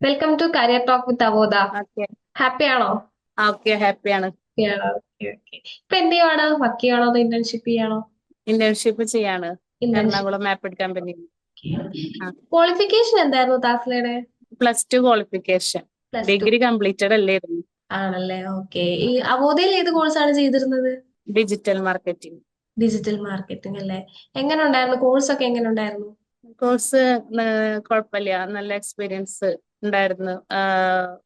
Welcome to career talk with അവോദ happy ആണോ? Okay ഹാപ്പിയാണ് ഇപ്പൊ എന്ത് ചെയ്യുവാണ്? വർക്ക് ചെയ്യാണോ അതോ ഇന്റേൺഷിപ്പ് ചെയ്യാണോ ഇന്റേൺഷിപ്പ് ചെയ്യാണ്. എറണാകുളം മാപ്പിഡ് കമ്പനി ക്വാളിഫിക്കേഷൻ എന്തായിരുന്നു താസ്ലയുടെ plus two qualification degree completed അല്ലേ ആണല്ലേ ഓക്കെ ഈ അവോദയിൽ ഏത് കോഴ്സാണ് ചെയ്തിരുന്നത്? ഡിജിറ്റൽ മാർക്കറ്റിംഗ് ഡിജിറ്റൽ മാർക്കറ്റിംഗ് അല്ലേ? എങ്ങനെ ഉണ്ടായിരുന്നു? കോഴ്സ് ഒക്കെ എങ്ങനെ ഉണ്ടായിരുന്നു? കോഴ്സ് കുഴപ്പമില്ല. നല്ല എക്സ്പീരിയൻസ് ഉണ്ടായിരുന്നു.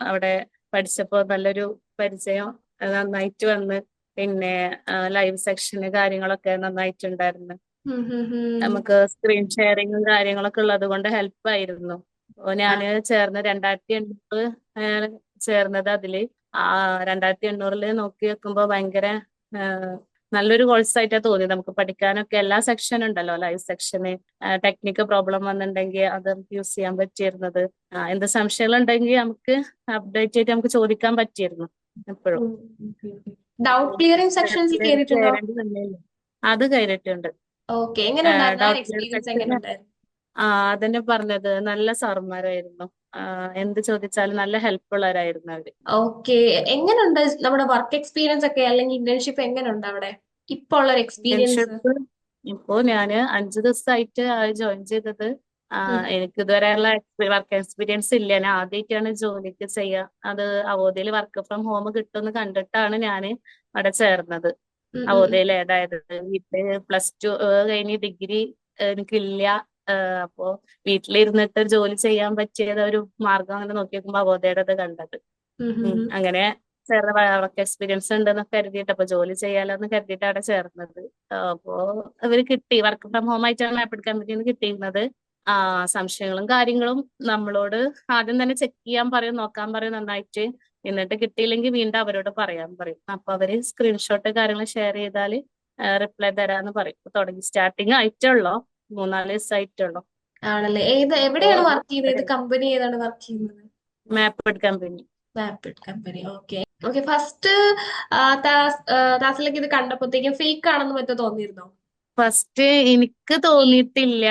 അവിടെ പഠിച്ചപ്പോൾ നല്ലൊരു പരിചയം നന്നായിട്ട് വന്ന്. പിന്നെ ലൈവ് സെക്ഷന് കാര്യങ്ങളൊക്കെ നന്നായിട്ടുണ്ടായിരുന്നു. നമുക്ക് സ്ക്രീൻ ഷെയറിങ്ങും കാര്യങ്ങളൊക്കെ ഉള്ളത് കൊണ്ട് ഹെൽപ്പ് ആയിരുന്നു. ഞാൻ ചേർന്ന് രണ്ടായിരത്തി എണ്ണൂറ് ചേർന്നത് അതിൽ. ആ രണ്ടായിരത്തി എണ്ണൂറിൽ നോക്കി വെക്കുമ്പോ ഭയങ്കര നല്ലൊരു കോഴ്സ് ആയിട്ടാ തോന്നി നമുക്ക് പഠിക്കാനൊക്കെ എല്ലാ സെക്ഷനും ഉണ്ടല്ലോ. ലൈവ് സെക്ഷന് ടെക്നിക്കൽ പ്രോബ്ലം വന്നിട്ടുണ്ടെങ്കിൽ അത് നമുക്ക് യൂസ് ചെയ്യാൻ പറ്റിയിരുന്നത്. എന്ത് സംശയങ്ങൾ ഉണ്ടെങ്കിൽ നമുക്ക് അപ്ഡേറ്റ് ആയിട്ട് നമുക്ക് ചോദിക്കാൻ പറ്റിയിരുന്നു എപ്പോഴും. Doubt clearing sections. അത് കയറിയിട്ടുണ്ട് ഉണ്ടായിരുന്നു ആ അതന്നെ പറഞ്ഞത്. നല്ല സാറുമാരായിരുന്നു ആ, എന്ത് ചോദിച്ചാലും നല്ല ഹെൽപ്പ് ഉള്ളവരായിരുന്നു അവർ. ഓക്കെ എങ്ങനെയുണ്ട് നമ്മുടെ വർക്ക് എക്സ്പീരിയൻസ് ഒക്കെ? അല്ലെങ്കിൽ ഇന്റേൺഷിപ്പ് എങ്ങനെയുണ്ട് അവിടെ? ഇപ്പൊ ഉള്ള ഒരു എക്സ്പീരിയൻസ് ഇപ്പോ ഞാൻ അഞ്ചു ദിവസമായിട്ട് ജോയിൻ ചെയ്തത്. എനിക്ക് ഇതുവരെയുള്ള വർക്ക് എക്സ്പീരിയൻസ് ഇല്ല. ഞാൻ ആദ്യമായിട്ടാണ് ജോലിക്ക് ചെയ്യുക അത് അവോധയിൽ വർക്ക് ഫ്രം ഹോം കിട്ടുമെന്ന് കണ്ടിട്ടാണ് ഞാൻ അവിടെ ചേർന്നത്. അവോധയിൽ ഏതായത്? വീട്ടിൽ പ്ലസ് ടു കഴിഞ്ഞ് ഡിഗ്രി എനിക്കില്ല. അപ്പോ വീട്ടിലിരുന്നിട്ട് ജോലി ചെയ്യാൻ പറ്റിയത് ഒരു മാർഗം അങ്ങനെ നോക്കി നോക്കുമ്പോ അവോധയുടെ കണ്ടത് അങ്ങനെ ചേർന്ന അവർക്ക് എക്സ്പീരിയൻസ് ഉണ്ടെന്ന് കരുതിയിട്ട് അപ്പൊ ജോലി ചെയ്യാലോ എന്ന് കരുതിയിട്ട് അവിടെ ചേർന്നത്. അപ്പോ അവർ കിട്ടി. വർക്ക് ഫ്രം ഹോം ആയിട്ടാണ് മാപ്പിഡ് കമ്പനിയിൽ നിന്ന് കിട്ടിയിരുന്നത്. ആ സംശയങ്ങളും കാര്യങ്ങളും നമ്മളോട് ആദ്യം തന്നെ ചെക്ക് ചെയ്യാൻ പറയും നോക്കാൻ പറയും നന്നായിട്ട് എന്നിട്ട് കിട്ടിയില്ലെങ്കിൽ വീണ്ടും അവരോട് പറയാൻ പറയും. അപ്പൊ അവർ സ്ക്രീൻഷോട്ട് കാര്യങ്ങൾ ഷെയർ ചെയ്താൽ റിപ്ലൈ തരാന്ന് പറയും. തുടങ്ങി. സ്റ്റാർട്ടിങ് ആയിട്ടുള്ളോ? മൂന്നാൽ ദിവസമായിട്ടുള്ളോ ആണല്ലേ. ഏത് എവിടെയാണ് വർക്ക് ചെയ്യുന്നത്? കമ്പനി ഏതാണ് വർക്ക് ചെയ്യുന്നത്? മാപ്പിഡ് company rapid company okay okay first താസിലേക്ക് ഇത് കണ്ടപ്പോഴത്തേക്കും ഫേക്ക് ആണെന്ന് മറ്റോ തോന്നിയിരുന്നോ? ഫസ്റ്റ് എനിക്ക് തോന്നിയിട്ടില്ല.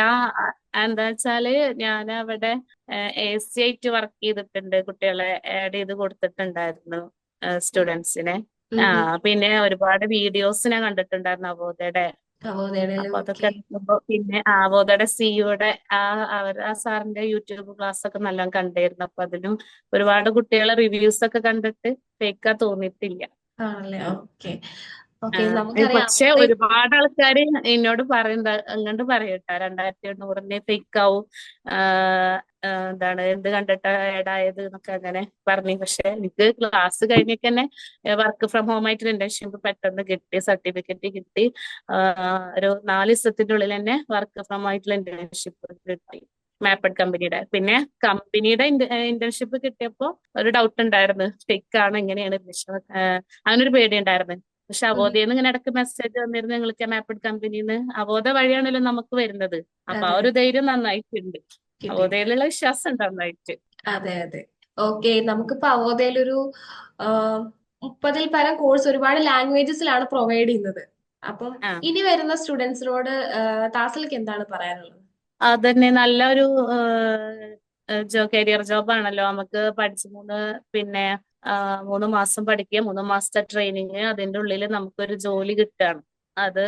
എന്താ വെച്ചാൽ ഞാൻ അവിടെ എ സി ആയിട്ട് വർക്ക് ചെയ്തിട്ടുണ്ട്. കുട്ടികളെ ആഡ് ചെയ്ത് കൊടുത്തിട്ടുണ്ടായിരുന്നു സ്റ്റുഡൻസിനെ ആ പിന്നെ ഒരുപാട് വീഡിയോസ് ഞാൻ കണ്ടിട്ടുണ്ടായിരുന്നു അവോധയുടെ അപ്പൊ അതൊക്കെ പിന്നെ ആവോദയുടെ സിയുടെ ആ അവർ ആ സാറിന്റെ യൂട്യൂബ് ക്ലാസ് ഒക്കെ നല്ലോണം കണ്ടായിരുന്നു. അപ്പൊ അതിലും ഒരുപാട് കുട്ടികളെ റിവ്യൂസ് ഒക്കെ കണ്ടിട്ട് ഫേക്കാ തോന്നിയിട്ടില്ല. പക്ഷെ ഒരുപാട് ആൾക്കാർ എന്നോട് പറയുന്ന അങ്ങോട്ട് പറയട്ടോ. രണ്ടായിരത്തി എണ്ണൂറിന്റെ ഫേക്കാവും എന്താണ് എന്ത് കണ്ടിട്ട് ഏടായത് എന്നൊക്കെ അങ്ങനെ പറഞ്ഞു. പക്ഷെ എനിക്ക് ക്ലാസ് കഴിഞ്ഞൊക്കെ തന്നെ വർക്ക് ഫ്രം ഹോം ആയിട്ട് ഇന്റേൺഷിപ്പ് പെട്ടെന്ന് കിട്ടി സർട്ടിഫിക്കറ്റ് കിട്ടി. ഒരു നാല് ദിവസത്തിന്റെ ഉള്ളിൽ തന്നെ വർക്ക് ഫ്രം ആയിട്ടുള്ള ഇന്റേൺഷിപ്പ് കിട്ടി. മാപ്പഡ് കമ്പനിയുടെ. പിന്നെ കമ്പനിയുടെ ഇന്റേൺഷിപ്പ് കിട്ടിയപ്പോ ഒരു ഡൗട്ട് ഉണ്ടായിരുന്നു. ഫേക്ക് ആണ് എങ്ങനെയാണ്? അങ്ങനൊരു പേടി ഉണ്ടായിരുന്നു. പക്ഷെ അവോധയിൽ ഇങ്ങനെ ഇടയ്ക്ക് മെസ്സേജ് വന്നിരുന്നു നിങ്ങൾക്ക് മാപ്പിഡ് കമ്പനിന്ന്. അവോധ വഴിയാണല്ലോ നമുക്ക് വരുന്നത്. അപ്പൊ ആ ഒരു ധൈര്യം നന്നായിട്ടുണ്ട്. കിട്ടി. അവോധയിലുള്ള വിശ്വാസം ഉണ്ട് നന്നായിട്ട് അതെ അതെ. ഓക്കെ നമുക്കിപ്പോ അവതയിലൊരു മുപ്പതിൽ പരം കോഴ്സ് ഒരുപാട് ലാംഗ്വേജസിലാണ് പ്രൊവൈഡ് ചെയ്യുന്നത്. അപ്പം ഇനി വരുന്ന സ്റ്റുഡൻസിനോട് താസൽക്ക് എന്താണ് പറയാനുള്ളത്? അതന്നെ നല്ലൊരു ജോ കരിയർ ജോബ് ആണല്ലോ നമുക്ക് പഠിച്ച് മൂന്ന് പിന്നെ മൂന്ന് മാസം പഠിക്കുക മൂന്ന് മാസത്തെ ട്രെയിനിങ് അതിന്റെ ഉള്ളിൽ നമുക്കൊരു ജോലി കിട്ടുകയാണ്. അത്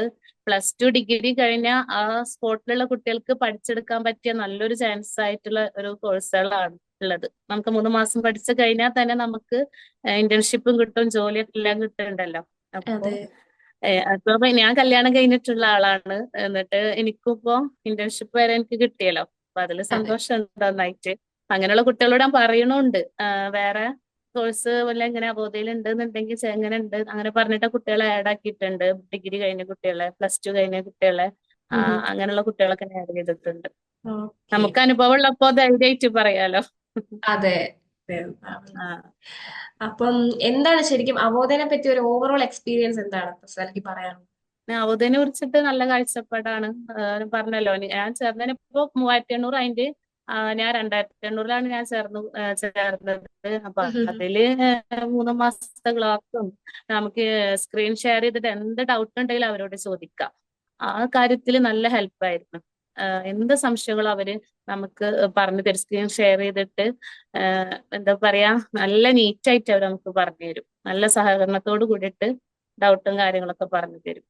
പ്ലസ് ടു ഡിഗ്രി കഴിഞ്ഞ ആ സ്പോട്ടിലുള്ള കുട്ടികൾക്ക് പഠിച്ചെടുക്കാൻ പറ്റിയ നല്ലൊരു ചാൻസ് ആയിട്ടുള്ള ഒരു കോഴ്സുകളാണ് ഉള്ളത്. നമുക്ക് മൂന്ന് മാസം പഠിച്ചു കഴിഞ്ഞാൽ തന്നെ നമുക്ക് ഇന്റേൺഷിപ്പും കിട്ടും ജോലിയൊക്കെ എല്ലാം കിട്ടുന്നുണ്ടല്ലോ. അപ്പൊ അപ്പൊ ഞാൻ കല്യാണം കഴിഞ്ഞിട്ടുള്ള ആളാണ്. എന്നിട്ട് എനിക്കിപ്പോ ഇന്റേൺഷിപ്പ് വരെ എനിക്ക് കിട്ടിയല്ലോ. അപ്പൊ അതിൽ അതെ. സന്തോഷം നന്നായിട്ട്. അങ്ങനെയുള്ള കുട്ടികളോട് ഞാൻ പറയണുണ്ട്. വേറെ കോഴ്സ് വല്ല ഇങ്ങനെ അവോധയിൽ ഉണ്ട് എന്നുണ്ടെങ്കിൽ എങ്ങനെ ഉണ്ട് അങ്ങനെ പറഞ്ഞിട്ട് കുട്ടികളെ ആഡ് ആക്കിയിട്ടുണ്ട്. ഡിഗ്രി കഴിഞ്ഞ കുട്ടികളെ പ്ലസ് ടു കഴിഞ്ഞ കുട്ടികളെ. അങ്ങനെയുള്ള കുട്ടികളൊക്കെ ആഡ് ചെയ്തിട്ടുണ്ട്. നമുക്ക് അനുഭവം ഉള്ളപ്പോ ധൈര്യമായിട്ട് പറയാലോ. അതെ. അപ്പം എന്താണ് ശരിക്കും അവോധനെ പറ്റി ഒരു ഓവറോൾ എക്സ്പീരിയൻസ് എന്താണ്? പറയാനുള്ളത് അവോധനെ കുറിച്ചിട്ട് നല്ല കാഴ്ചപ്പാടാണ്. പറഞ്ഞല്ലോ. ഞാൻ ചേർന്നതിനിപ്പോ മൂവായിരത്തി എണ്ണൂറ് അതിന്റെ ഞാൻ രണ്ടായിരത്തി എണ്ണൂറിലാണ് ഞാൻ ചേർന്നു ചേർന്നത്. അപ്പൊ. അതിൽ മൂന്ന് മാസത്തെ ക്ലാസ്സും നമുക്ക് സ്ക്രീൻ ഷെയർ ചെയ്തിട്ട് എന്ത് ഡൗട്ട് ഉണ്ടെങ്കിലും അവരോട് ചോദിക്കാം. ആ കാര്യത്തിൽ നല്ല ഹെൽപ്പായിരുന്നു ആയിരുന്നു. എന്ത് സംശയങ്ങളും അവർ നമുക്ക് പറഞ്ഞു തരും. സ്ക്രീൻ ഷെയർ ചെയ്തിട്ട് എന്താ പറയാ നല്ല നീറ്റായിട്ട് അവർ നമുക്ക് പറഞ്ഞു തരും. നല്ല സഹകരണത്തോട് കൂടിയിട്ട് ഡൗട്ടും കാര്യങ്ങളൊക്കെ പറഞ്ഞു തരും.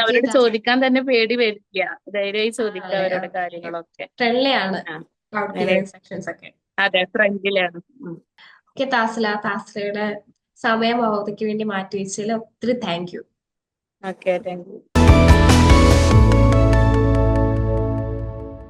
അവരോട് ചോദിക്കാൻ തന്നെ പേടി വരില്ല. ധൈര്യമായി ചോദിക്കാം അവരുടെ കാര്യങ്ങളൊക്കെ. അതെ. ഫ്രണ്ടിലാണ് ഓക്കെ താസ്ല. താസ്ലയുടെ സമയം അവധിക്ക് വേണ്ടി മാറ്റി വെച്ചതിൽ ഒത്തിരി thank you okay thank you